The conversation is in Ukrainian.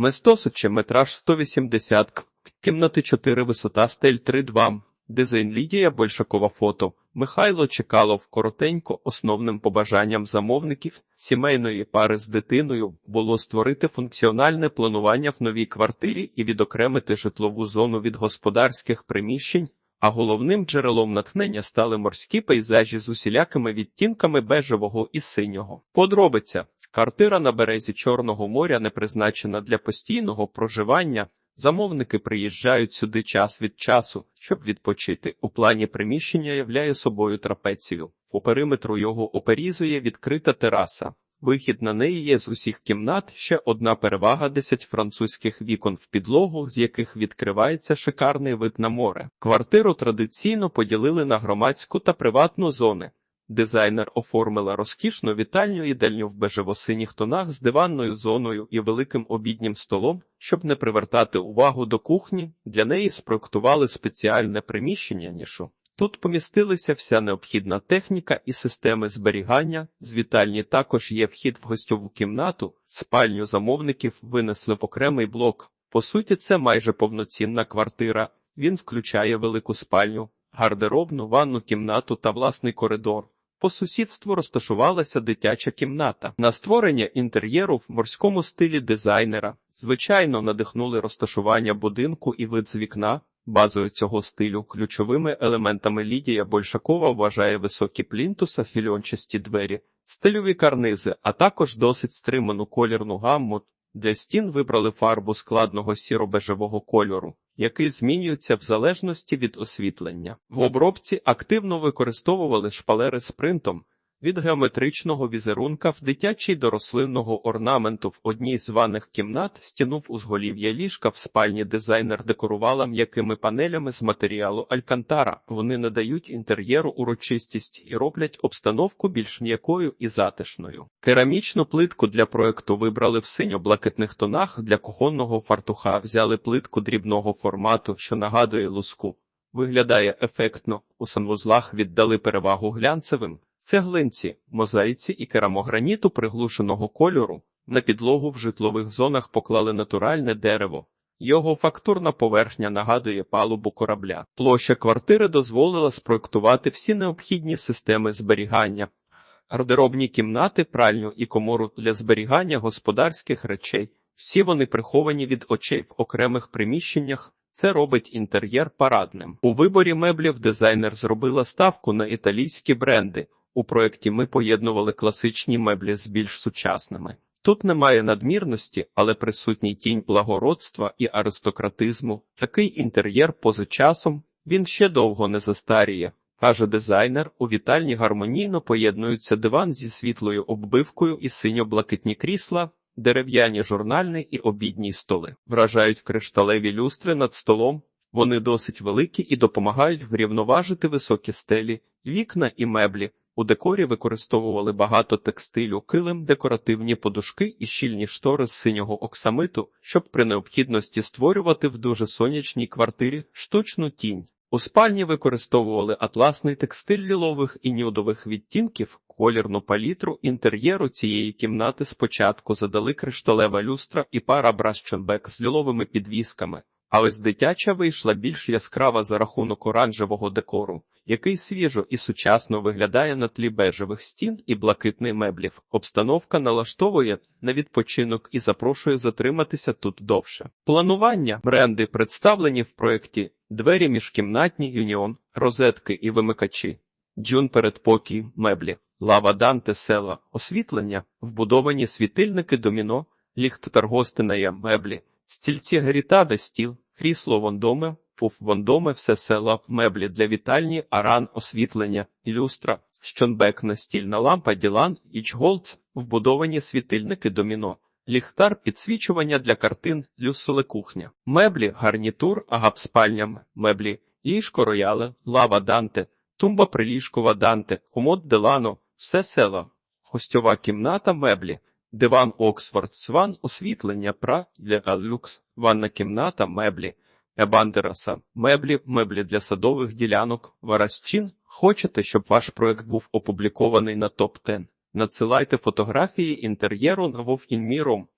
Местосоче метраж 180 к. Кімнати 4 висота стель 3-2. Дизайн Лідія Большакова фото. Михайло Чекалов коротенько основним побажанням замовників сімейної пари з дитиною було створити функціональне планування в новій квартирі і відокремити житлову зону від господарських приміщень, а головним джерелом натхнення стали морські пейзажі з усілякими відтінками бежевого і синього. Подробиця. Квартира на березі Чорного моря не призначена для постійного проживання. Замовники приїжджають сюди час від часу, щоб відпочити. У плані приміщення являє собою трапецію. По периметру його оперізує відкрита тераса. Вихід на неї є з усіх кімнат. Ще одна перевага 10 французьких вікон в підлогу, з яких відкривається шикарний вид на море. Квартиру традиційно поділили на громадську та приватну зони. Дизайнер оформила розкішну вітальню їдальню в бежево-синіх тонах з диванною зоною і великим обіднім столом, щоб не привертати увагу до кухні. Для неї спроектували спеціальне приміщення нішу. Тут помістилися вся необхідна техніка і системи зберігання. З вітальні також є вхід в гостьову кімнату, спальню замовників винесли в окремий блок. По суті, це майже повноцінна квартира. Він включає велику спальню, гардеробну, ванну кімнату та власний коридор. По сусідству розташувалася дитяча кімната. На створення інтер'єру в морському стилі дизайнера. Звичайно, надихнули розташування будинку і вид з вікна. Базою цього стилю ключовими елементами Лідія Большакова вважає високі плінтуса, фільончасті двері, стильові карнизи, а також досить стриману колірну гамму. Для стін вибрали фарбу складного сіро-бежевого кольору, який змінюється в залежності від освітлення. В обробці активно використовували шпалери з принтом від геометричного візерунка в дитячий до рослинного орнаменту в одній з ванних кімнат стіну в узголів'я ліжка в спальні дизайнер декорувала м'якими панелями з матеріалу Алькантара. Вони надають інтер'єру урочистість і роблять обстановку більш м'якою і затишною. Керамічну плитку для проекту вибрали в синьо-блакитних тонах. Для кухонного фартуха взяли плитку дрібного формату, що нагадує луску. Виглядає ефектно, у санвузлах віддали перевагу глянцевим. Цеглинці, мозаїці і керамограніту приглушеного кольору на підлогу в житлових зонах поклали натуральне дерево. Його фактурна поверхня нагадує палубу корабля. Площа квартири дозволила спроектувати всі необхідні системи зберігання, гардеробні кімнати, пральню і комору для зберігання господарських речей. Всі вони приховані від очей в окремих приміщеннях. Це робить інтер'єр парадним. У виборі меблів дизайнер зробила ставку на італійські бренди. У проєкті ми поєднували класичні меблі з більш сучасними. Тут немає надмірності, але присутній тінь благородства і аристократизму. Такий інтер'єр поза часом він ще довго не застаріє. Каже дизайнер, у вітальні гармонійно поєднуються диван зі світлою оббивкою і синьо-блакитні крісла, дерев'яні журнальні і обідні столи. Вражають кришталеві люстри над столом. Вони досить великі і допомагають врівноважити високі стелі, вікна і меблі. У декорі використовували багато текстилю, килим, декоративні подушки і щільні штори з синього оксамиту, щоб при необхідності створювати в дуже сонячній квартирі штучну тінь. У спальні використовували атласний текстиль лілових і нюдових відтінків, колірну палітру інтер'єру цієї кімнати спочатку задали кришталева люстра і пара брашченбек з ліловими підвісками. А ось дитяча вийшла більш яскрава за рахунок оранжевого декору, який свіжо і сучасно виглядає на тлі бежевих стін і блакитних меблів. Обстановка налаштовує на відпочинок і запрошує затриматися тут довше. Планування бренди представлені в проєкті двері міжкімнатні юніон, розетки і вимикачі, джун передпокій, меблі, лава данте села, освітлення, вбудовані світильники доміно, ліхт таргостиная меблі. Стільці герітада, стіл, крісло вондоме, пуф вондоме, все села, меблі для вітальні, аран, освітлення, люстра, щонбек, настільна лампа, ділан, ічголц, вбудовані світильники доміно, ліхтар, підсвічування для картин, люсуле кухня, меблі, гарнітур, агап спальня, меблі, ліжко рояле, лава данте, тумба приліжкова данте, комод делано, все село, гостьова кімната, меблі. Диван Оксфорд, сван, освітлення, пра для люкс, ванна кімната, меблі, ебандераса, меблі, меблі для садових ділянок, варасчин. Хочете, щоб ваш проект був опублікований на топ 10 Надсилайте фотографії інтер'єру на Вовінміром.